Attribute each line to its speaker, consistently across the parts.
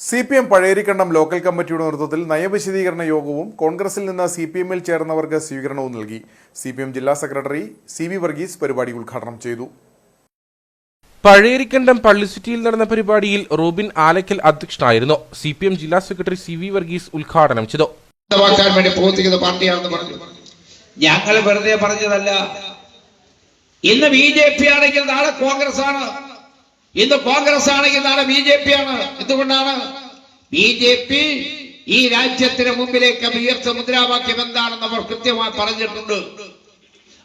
Speaker 1: C P M Pazhayarikkandam local കമ്മിറ്റിയുടെ നേതൃത്വത്തിൽ നയവിശദീകരണ യോഗവും കോൺഗ്രസിൽ നിന്ന് സി പി എമ്മിൽ ചേർന്നവർക്ക് സ്വീകരണവും നൽകി. സി പി എം ജില്ലാ സെക്രട്ടറി സി വി വർഗീസ് പരിപാടി ഉദ്ഘാടനം ചെയ്തു.
Speaker 2: പഴയരിക്കണ്ടം പള്ളിസിറ്റിയിൽ നടന്ന പരിപാടിയിൽ റോബിൻ ആലക്കൽ അധ്യക്ഷനായിരുന്നു. സി പി എം ജില്ലാ സെക്രട്ടറി സി വി വർഗീസ് ഉദ്ഘാടനം ചെയ്തു.
Speaker 3: വേണ്ടി പ്രവർത്തിക്കുന്ന പാർട്ടിയാണെന്ന് പറഞ്ഞു. ഞങ്ങൾ വെറുതെ പറഞ്ഞതല്ല. ഇന്ന് ബി ജെ പി ആണെങ്കിൽ നാളെ കോൺഗ്രസ് ആണ് ഇന്ന് കോൺഗ്രസ് ആണെങ്കിൽ നാളെ ബി ജെ പി ആണ്. എന്തുകൊണ്ടാണ്? ബി ജെ പി ഈ രാജ്യത്തിന് മുമ്പിലേക്ക് ഉയർത്ത മുദ്രാവാക്യം എന്താണെന്ന് അവർ കൃത്യമായി പറഞ്ഞിട്ടുണ്ട്.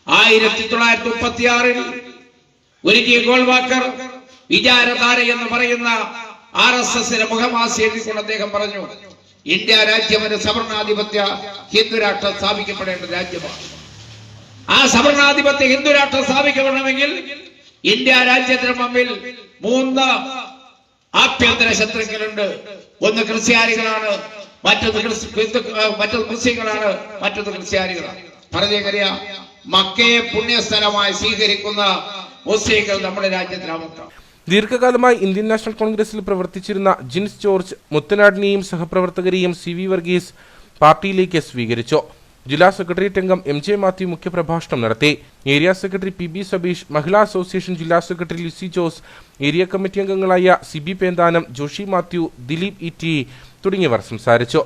Speaker 3: ആയിരത്തി തൊള്ളായിരത്തി മുപ്പത്തി ആറിൽ ഒരു ജി ഗോൾവാക്കർ വിചാരധാര എന്ന് പറയുന്ന ആർ എസ് എസിന്റെ മുഖമാസി എഴുതിക്കൊണ്ട് അദ്ദേഹം പറഞ്ഞു ഇന്ത്യ രാജ്യം ഒരു സവർണാധിപത്യ ഹിന്ദുരാഷ്ട്രം സ്ഥാപിക്കപ്പെടേണ്ട രാജ്യമാണ്. ആ സവർണാധിപത്യ ഹിന്ദുരാഷ്ട്രം സ്ഥാപിക്കപ്പെടണമെങ്കിൽ ഇന്ത്യ രാജ്യത്തിന് മുമ്പിൽ മൂന്ന് ആഭ്യന്തര ശത്രുക്കളുണ്ട്. ഒന്ന് ക്രിസ്ത്യാനികളാണ് മറ്റൊന്ന് മറ്റൊന്ന് മുസ്ലിങ്ങളാണ് മറ്റൊന്ന് ക്രിസ്ത്യാനികളാണ്. പറഞ്ഞേക്കറിയാം മക്കയെ പുണ്യസ്ഥലമായി സ്വീകരിക്കുന്ന മുസ്ലിങ്ങൾ നമ്മുടെ രാജ്യത്തിനകത്താണ്
Speaker 2: ദീർഘകാലമായി ഇന്ത്യൻ നാഷണൽ കോൺഗ്രസിൽ പ്രവർത്തിച്ചിരുന്ന ജിൻസ് ജോർജ് മുത്തനാടിനെയും സഹപ്രവർത്തകരെയും സി വി വർഗീസ് പാർട്ടിയിലേക്ക് സ്വീകരിച്ചു. ജില്ലാ സെക്രട്ടേറിയറ്റ് അംഗം എം ജെ മാത്യു മുഖ്യപ്രഭാഷണം നടത്തി. Area secretary P B Sabeesh Mahila association ജില്ലാ secretary Lissy Jose area committee അംഗങ്ങളായ സി ബി പേന്താനം ജോഷി മാത്യു ദിലീപ് ഇറ്റി തുടങ്ങിയവർ സംസാരിച്ചു.